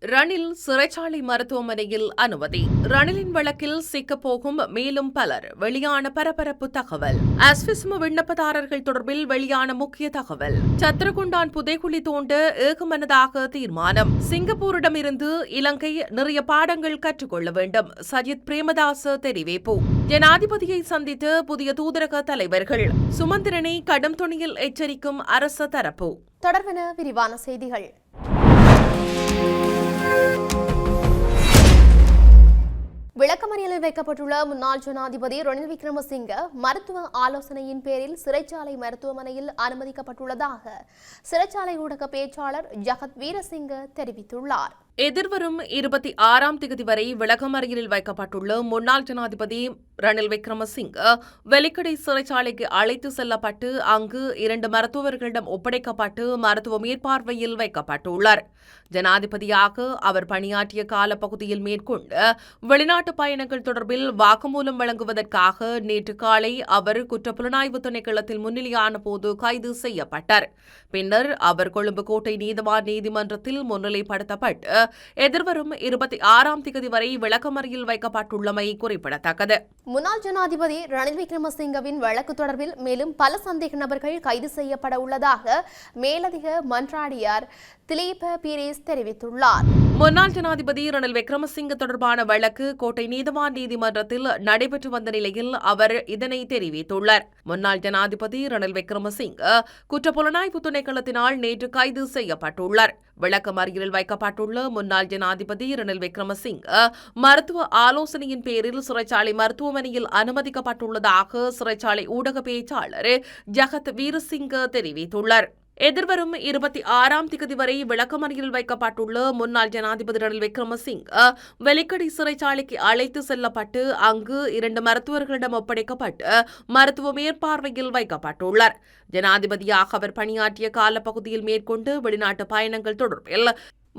ரணில் சிறைச்சாலை மருத்துவமனையில் அனுமதி. ரணிலின் வழக்கில் சிக்கப்போகும் மேலும் பலர். வெளியான பரபரப்பு தகவல். அஸ்விஸ்ம விண்ணப்பதாரர்கள் தொடர்பில் வெளியான முக்கிய தகவல். சத்திரகுண்டான் புதைக்குழி தோண்ட ஏகமனதாக தீர்மானம். சிங்கப்பூரிடமிருந்து இலங்கை நிறைய பாடங்கள் கற்றுக்கொள்ள வேண்டும். சஜித் பிரேமதாச தெரிவிப்பு. ஜனாதிபதியை சந்தித்த புதிய தூதரக தலைவர்கள். சுமந்திரனை கடும் துணியில் எச்சரிக்கும் அரச தரப்பு. தொடர்பென விரிவான செய்திகள். விளக்கமறியலில் வைக்கப்பட்டுள்ள முன்னாள் ஜனாதிபதி ரணில் விக்ரமசிங்க மருத்துவ ஆலோசனையின் பேரில் சிறைச்சாலை மருத்துவமனையில் அனுமதிக்கப்பட்டுள்ளதாக சிறைச்சாலை ஊடக பேச்சாளர் ஜகத் வீரசிங்க தெரிவித்துள்ளார். எதிர்வரும் இருபத்தி ஆறாம் தேதி வரை விளக்கமறியலில் வைக்கப்பட்டுள்ள முன்னாள் ஜனாதிபதி ரணில் விக்ரமசிங்க வெலிக்கடை சிறைச்சாலைக்கு அழைத்து செல்லப்பட்டு அங்கு இரண்டு மருத்துவர்களிடம் ஒப்படைக்கப்பட்டு மருத்துவ மேற்பார்வையில் வைக்கப்பட்டுள்ளார். ஜனாதிபதியாக அவர் பணியாற்றிய காலப்பகுதியில் மேற்கொண்டு வெளிநாட்டு பயணங்கள் தொடர்பில் வாக்குமூலம் வழங்குவதற்காக நேற்று காலை அவர் குற்றப்புலனாய்வு திணைக்களத்தில் முன்னிலையான போது கைது செய்யப்பட்டார். பின்னர் அவர் கொழும்பு கோட்டை நீதவான் நீதிமன்றத்தில் முன்னிலைப்படுத்தப்பட்டு எதிர்வரும் இருபத்தி ஆறாம் தேதி வரை விளக்கமறியில் வைக்கப்பட்டுள்ளமை குறிப்பிடத்தக்கது. முன்னாள் ஜனாதிபதி ரணில் விக்ரமசிங்கவின் வழக்கு தொடர்பில் மேலும் பல சந்தேக நபர்கள் கைது செய்யப்பட உள்ளதாக மேலதிக மன்றாடியார் திலீப பீரேஸ் தெரிவித்துள்ளார். முன்னாள் ஜனாதிபதி ரணில் விக்ரமசிங்க தொடர்பான வழக்கு கோட்டை நீதவான் நீதிமன்றத்தில் நடைபெற்று வந்த நிலையில் அவர் இதனை தெரிவித்துள்ளார். முன்னாள் ஜனாதிபதி ரணில் விக்ரமசிங்க குற்றப்புலனாய்வு திணைக்களத்தினால் நேற்று கைது செய்யப்பட்டுள்ளார். விளக்கமறியலில் வைக்கப்பட்டுள்ள முன்னாள் ஜனாதிபதி ரணில் விக்ரமசிங்க மருத்துவ ஆலோசனையின் பேரில் சிறைச்சாலை மருத்துவமனையில் அனுமதிக்கப்பட்டுள்ளதாக சிறைச்சாலை ஊடக பேச்சாளர் ஜகத் வீரசிங்க தெரிவித்துள்ளார். எதிர்வரும் இருபத்தி ஆறாம் திகதி வரை விளக்கமறியலில் வைக்கப்பட்டுள்ள முன்னாள் ஜனாதிபதி ரணில் விக்ரமசிங் வெலிக்கடை சிறைச்சாலைக்கு அழைத்து செல்லப்பட்டு அங்கு இரண்டு மருத்துவர்களிடம் ஒப்படைக்கப்பட்டு மருத்துவ மேற்பார்வையில் வைக்கப்பட்டுள்ளார். ஜனாதிபதியாக அவர் பணியாற்றிய காலப்பகுதியில் மேற்கொண்டு வெளிநாட்டு பயணங்கள் தொடர்பில்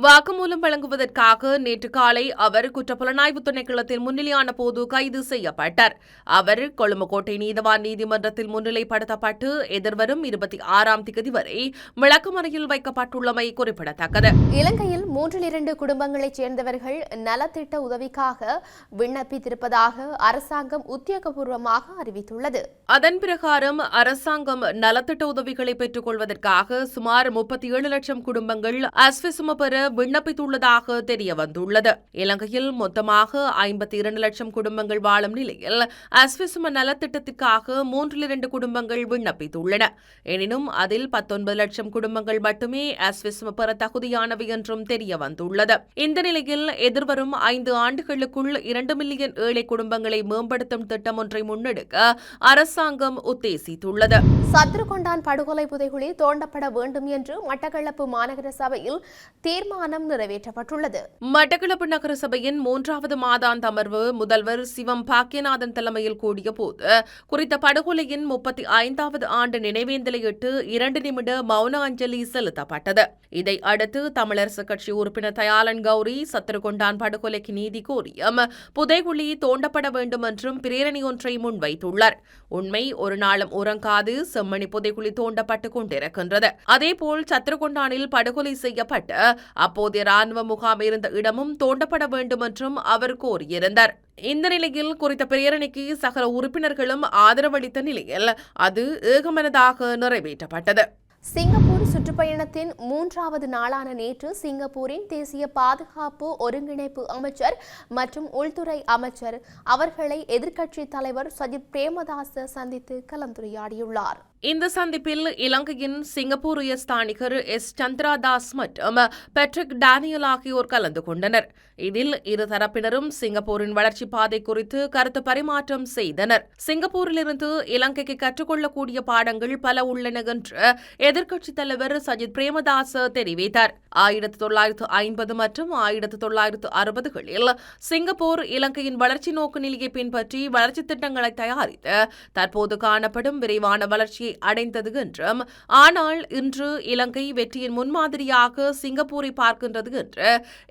வாக்குமூலம் வழங்குவதற்காக நேற்று காலை அவர் குற்றப்புலனாய்வு திணைக்களத்தில் முன்னிலையான போது கைது செய்யப்பட்டார். அவர் கொழும்புக்கோட்டை நீதவான் நீதிமன்றத்தில் முன்னிலைப்படுத்தப்பட்டு எதிர்வரும் இருபத்தி ஆறாம் தேதி வரை விளக்கமறையில் வைக்கப்பட்டுள்ளமை குறிப்பிடத்தக்கது. இலங்கையில் மூன்றில் இரண்டு குடும்பங்களைச் சேர்ந்தவர்கள் நலத்திட்ட உதவிக்காக விண்ணப்பித்திருப்பதாக அரசாங்கம் உத்தியோகபூர்வமாக அறிவித்துள்ளது. அதன் பிரகாரம் அரசாங்கம் நலத்திட்ட உதவிகளை பெற்றுக் கொள்வதற்காக சுமார் முப்பத்தி ஏழு லட்சம் குடும்பங்கள் அஸ்விசும பெற விண்ணப்பித்துள்ளதாக தெரிய வந்துள்ளது இலங்கையில் மொத்தமாக ஐம்பத்தி இரண்டு லட்சம் குடும்பங்கள் வாழும் நிலையில் அஸ்விசும நலத்திட்டத்திற்காக மூன்றில் இரண்டு குடும்பங்கள் விண்ணப்பித்துள்ளன. எனினும் அதில் பத்தொன்பது லட்சம் குடும்பங்கள் மட்டுமே அஸ்விசும பெற தகுதியானவை என்றும் தெரிய வந்துள்ளது இந்த நிலையில் எதிர்வரும் ஐந்து ஆண்டுகளுக்குள் இரண்டு மில்லியன் ஏழை குடும்பங்களை மேம்படுத்தும் திட்டம் ஒன்றை முன்னெடுக்க அரசாங்கம் உத்தேசித்துள்ளது. சத்ருகொண்டான் படுகொலை புதைகுழி தோண்டப்பட வேண்டும் என்று மட்டக்களப்பு மாநகர சபையில் தீர்மானம் நிறைவேற்றப்பட்டுள்ளது. மட்டக்களப்பு நகர சபையின் மூன்றாவது மாதாந்த அமர்வு முதல்வர் சிவம் பாக்கியநாதன் தலைமையில் கூடிய போது குறித்த படுகொலையின் முப்பத்தி ஐந்தாவது ஆண்டு நினைவேந்தலையிட்டு இரண்டு நிமிட மௌன அஞ்சலி செலுத்தப்பட்டது. இதை அடுத்து தமிழரசு கட்சி உறுப்பினர் தயாளன் கௌரி சத்துருகொண்டான் படுகொலைக்கு நீதி கோரியும் புதைகுழி தோண்டப்பட வேண்டும் என்றும் பிரேரணை ஒன்றை முன்வைத்துள்ளார். உண்மை ஒரு நாளும் உறங்காது செம்மணி புதைகுழி தோண்டப்பட்டுக் கொண்டிருக்கின்றது. அதேபோல் சத்திரகொண்டானில் படுகொலை செய்யப்பட்ட அப்போதைய ராணுவ முகாம் இருந்த இடமும் தோண்டப்பட வேண்டும் என்றும் அவர் கோரியிருந்தார். இந்த நிலையில் குறித்த பிரேரணைக்கு சகல உறுப்பினர்களும் ஆதரவளித்த நிலையில் அது ஏகமனதாக நிறைவேற்றப்பட்டது. சிங்கப்பூர் சுற்றுப்பயணத்தின் மூன்றாவது நாளான நேற்று சிங்கப்பூரின் தேசிய பாதுகாப்பு ஒருங்கிணைப்பு அமைச்சர் மற்றும் உள்துறை அமைச்சர் அவர்களை எதிர்க்கட்சி தலைவர் சஜித் பிரேமதாச சந்தித்து கலந்துரையாடியுள்ளார். இந்த சந்திப்பில் இலங்கையின் சிங்கப்பூர் உயர்ஸ்தானிகர் எஸ் சந்திராதாஸ் மற்றும் பெட்ரிக் டேனியல் ஆகியோர் கலந்து கொண்டனர். இதில் இரு தரப்பினரும் சிங்கப்பூரின் வளர்ச்சிப் பாதை குறித்து கருத்து பரிமாற்றம் செய்தனர். சிங்கப்பூரிலிருந்து இலங்கைக்கு கற்றுக்கொள்ளக்கூடிய பாடங்கள் பல உள்ளன என்று எதிர்க்கட்சித் தலைவர் சஜித் பிரேமதாச தெரிவித்தார். ஆயிரத்து தொள்ளாயிரத்து ஐம்பது மற்றும் ஆயிரத்து தொள்ளாயிரத்து அறுபதுகளில் சிங்கப்பூர் இலங்கையின் வளர்ச்சி நோக்கு நிலையை பின்பற்றி வளர்ச்சி திட்டங்களை தயாரித்து தற்போது காணப்படும் விரைவான வளர்ச்சியை வெற்றியை அடைந்தது என்றும் ஆனால் இன்று இலங்கை வெற்றியின் முன்மாதிரியாக சிங்கப்பூரை பார்க்கின்றது என்று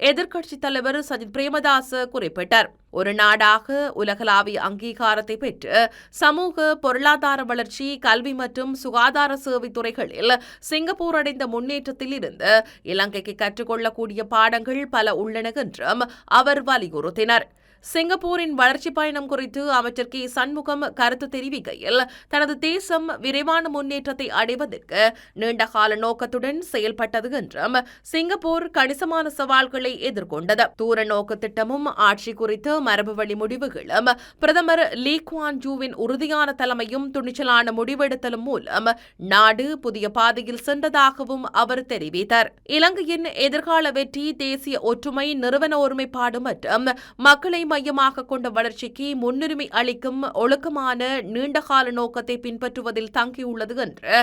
எதிர்க்கட்சித் தலைவர் சஜித் பிரேமதாச குறிப்பிட்டார். ஒரு நாடாக உலகளாவிய அங்கீகாரத்தை பெற்று சமூக பொருளாதார வளர்ச்சி கல்வி மற்றும் சுகாதார சேவை துறைகளில் சிங்கப்பூர் அடைந்த முன்னேற்றத்தில் இருந்து இலங்கைக்கு கற்றுக்கொள்ளக்கூடிய பாடங்கள் பல உள்ளன என்றும் அவர் வலியுறுத்தினார். சிங்கப்பூரின் வளர்ச்சி பயணம் குறித்து அமைச்சர் கே சண்முகம் கருத்து தெரிவிக்கையில் தனது தேசம் விரைவான முன்னேற்றத்தை அடைவதற்கு நீண்டகால நோக்கத்துடன் செயல்பட்டது என்றும் சிங்கப்பூர் கணிசமான சவால்களை எதிர்கொண்டது. தூர நோக்கு திட்டமும் ஆட்சி குறித்து மரபுவழி முடிவுகளும் பிரதமர் லீ குவான் ஜூவின் உறுதியான தலைமையும் துணிச்சலான முடிவெடுத்தலும் மூலம் நாடு புதிய பாதையில் சென்றதாகவும் அவர் தெரிவித்தார். இலங்கையின் எதிர்கால வெற்றி தேசிய ஒற்றுமை நிறுவன ஒருமைப்பாடு மற்றும் மக்களை மையமாக கொண்ட வளர்ச்சிக்கு முன்னுரிமை அளிக்கும் ஒழுக்கமான நீண்டகால நோக்கத்தை பின்பற்றுவதில் தங்கியுள்ளது என்று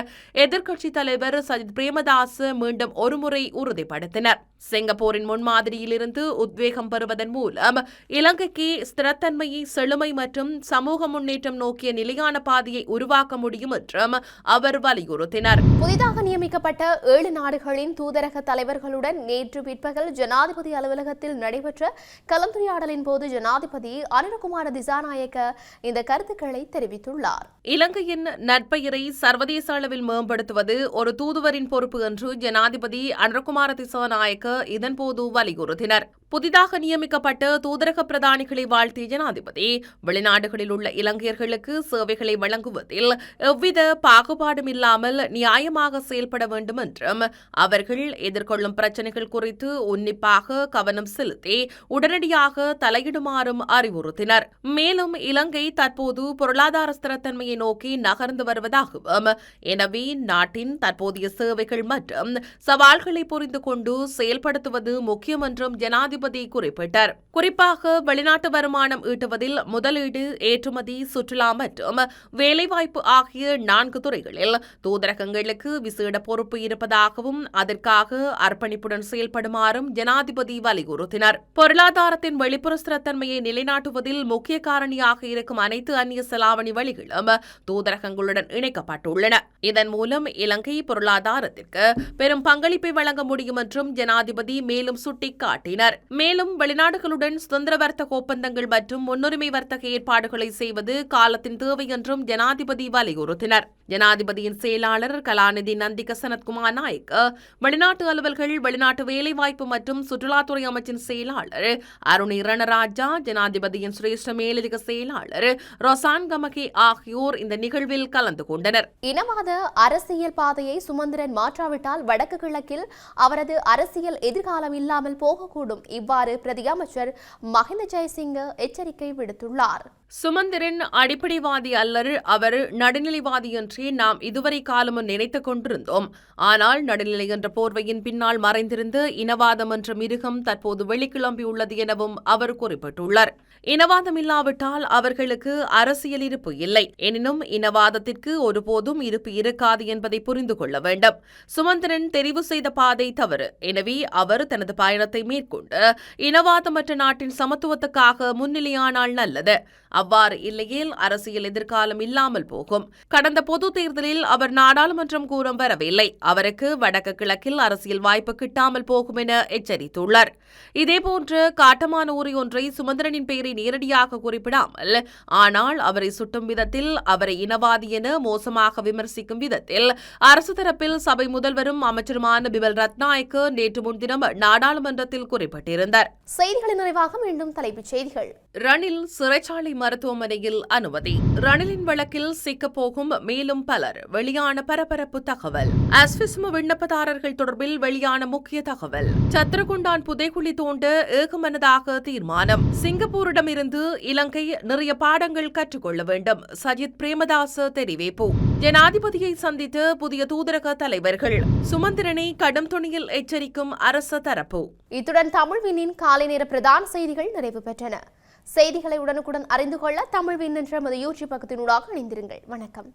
எதிர்க்கட்சித் தலைவர் சஜித் பிரேமதாஸ் மீண்டும் ஒருமுறை உறுதிப்படுத்தினர். சிங்கப்பூரின் முன்மாதிரியிலிருந்து உத்வேகம் பெறுவதன் மூலம் இலங்கைக்கு ஸ்திரத்தன்மையை செழுமை மற்றும் சமூக முன்னேற்றம் நோக்கிய நிலையான பாதையை உருவாக்க முடியும் என்றும் அவர் வலியுறுத்தினார். புதிதாக நியமிக்கப்பட்ட ஏழு நாடுகளின் தூதரக தலைவர்களுடன் நேற்று பிற்பகல் ஜனாதிபதி அலுவலகத்தில் நடைபெற்ற கலந்துரையாடலின் போது ஜனாதிபதி அனுரகுமார திசாநாயக்க இந்த கருத்துக்களை தெரிவித்துள்ளார். இலங்கையின் நட்பெயரை சர்வதேச அளவில் மேம்படுத்துவது ஒரு தூதுவரின் பொறுப்பு என்று ஜனாதிபதி அனுரகுமார திசாநாயக்க இதன்போது வலியுறுத்தினர். புதிதாக நியமிக்கப்பட்ட தூதரக பிரதானிகளை வாழ்த்திய ஜனாதிபதி வெளிநாடுகளில் உள்ள இலங்கையர்களுக்கு சேவைகளை வழங்குவதில் எவ்வித பாகுபாடும் இல்லாமல் நியாயமாக செயல்பட வேண்டும் என்றும் அவர்கள் எதிர்கொள்ளும் பிரச்சினைகள் குறித்து உன்னிப்பாக கவனம் செலுத்தி உடனடியாக தலையிடுமாறும் அறிவுறுத்தினர். மேலும் இலங்கை தற்போது பொருளாதார ஸ்திரத்தன்மையை நோக்கி நகர்ந்து வருவதாகவும் எனவே நாட்டின் தற்போதைய சேவைகள் மற்றும் சவால்களை புரிந்து கொண்டு செயல்படுத்துவது முக்கியம் என்றும் ஜனாதிபதி குறிப்பிட்டார். குறிப்பாக வெளிநாட்டு வருமானம் ஈட்டுவதில் முதலீடு ஏற்றுமதி சுற்றுலா மற்றும் வேலைவாய்ப்பு ஆகிய நான்கு துறைகளில் தூதரகங்களுக்கு விசேட பொறுப்பு இருப்பதாகவும் அதற்காக அர்ப்பணிப்புடன் செயல்படுமாறும் ஜனாதிபதி வலியுறுத்தினார். பொருளாதாரத்தின் வெளிப்புற ஸ்திரத்தன்மையை நிலைநாட்டுவதில் முக்கிய காரணியாக இருக்கும் அனைத்து அந்நிய செலாவணி வழிகளும் தூதரகங்களுடன் இணைக்கப்பட்டுள்ளன. இதன் மூலம் இலங்கை பொருளாதாரத்திற்கு பெரும் பங்களிப்பை வழங்க முடியும் என்றும் ஜனாதிபதி மேலும் சுட்டிக்காட்டினர். மேலும் வெளிநாடுகளுடன் சுதந்திர வர்த்தக ஒப்பந்தங்கள் மற்றும் முன்னுரிமை வர்த்தக ஏற்பாடுகளை செய்வது காலத்தின் தேவை என்றும் ஜனாதிபதி வலியுறுத்தினர். ஜனாதிபதியின் செயலாளர் கலாநிதி நந்திக சனத்குமார் நாயக் வெளிநாட்டு அலுவல்கள் வெளிநாட்டு வேலைவாய்ப்பு மற்றும் சுற்றுலாத்துறை அமைச்சின் செயலாளர் அருண் இரணராஜா ஜனாதிபதியின் சிரேஷ்ட மேலதிக செயலாளர் ரொசான் கமகே ஆகியோர் இந்த நிகழ்வில் கலந்து கொண்டனர். இனவாத அரசியல் பாதையை சுமந்திரன் மாற்றாவிட்டால் வடக்கு கிழக்கில் அவரது அரசியல் எதிர்காலம் இல்லாமல் போகக்கூடும். இவ்வாறு பிரதி அமைச்சர் மஹிந்த ஜெயசிங்க எச்சரிக்கை விடுத்துள்ளார். சுமந்திரன் அடிப்படைவாதி அல்லர். அவர் நடுநிலைவாதி என்றே நாம் இதுவரை காலமும் நினைத்துக் கொண்டிருந்தோம். ஆனால் நடுநிலை என்ற போர்வையின் பின்னால் மறைந்திருந்து இனவாதம் என்ற மிருகம் தற்போது வெளிக்கிளம்பியுள்ளது எனவும் அவர் குறிப்பிட்டுள்ளார். இனவாதம் இல்லாவிட்டால் அவர்களுக்கு அரசியல் இருப்பு இல்லை. எனினும் இனவாதத்திற்கு ஒருபோதும் இருப்பு இருக்காது என்பதை புரிந்து கொள்ள வேண்டும். சுமந்திரன் தெரிவு செய்த பாதை தவறு. எனவே அவர் தனது பயணத்தை மேற்கொண்டு இனவாதமற்ற நாட்டின் சமத்துவத்துக்காக முன்னிலையானால் நல்லது. அவ்வாறு இல்லையேல் அரசியல் எதிர்காலம் இல்லாமல் போகும். கடந்த பொது தேர்தலில் அவர் நாடாளுமன்றம் கூறம் வரவில்லை. அவருக்கு வடக்கு கிழக்கில் அரசியல் வாய்ப்பு கிட்டாமல் போகும் என எச்சரித்துள்ளார். இதேபோன்று காட்டமான ஊரை ஒன்றை சுமந்திரனின் பெயரில் நேரடியாக குறிப்பிடாமல் ஆனால் அவரை சுட்டும் விதத்தில் அவரை இனவாதி என மோசமாக விமர்சிக்கும் விதத்தில் அரசு தரப்பில் சபை முதல்வரும் அமைச்சருமான பிபல் ரத்நாயக்கு நேற்று முன்தினம் நாடாளுமன்றத்தில் குறிப்பிட்டிருந்தார். செய்திகளின் நிறைவாக மீண்டும் தலைப்புச் செய்திகள். ரணில் சிறைச்சாலை மருத்துவமனையில் அனுமதி. ரணிலின் வழக்கில் சிக்கப் போகும் மேலும் பலர். வெளியான பரபரப்பு தகவல். அஸ்விஸ்ம விண்ணப்பதாரர்கள் தொடர்பில் வெளியான முக்கிய தகவல். சத்திரகுண்டான் புதைக்குழி தோண்ட ஏகமனதாக தீர்மானம். அவரிடமிருந்து இலங்கை நிறைய பாடங்கள் கற்றுக்கொள்ள வேண்டும். சஜித் பிரேமதாச தெரிவிப்பு. ஜனாதிபதியை சந்தித்து புதிய தூதரக தலைவர்கள். சுமந்திரனை கடும் துணியில் எச்சரிக்கும் அரச தரப்பு. இத்துடன் தமிழ்வினின் காலை நேர பிரதான செய்திகள் நிறைவு பெற்றன. செய்திகளை உடனுக்குடன் அறிந்து கொள்ள தமிழ்வின் என்ற நமது யூடியூப் பக்கத்தினூடாக இணைந்திருங்கள். வணக்கம்.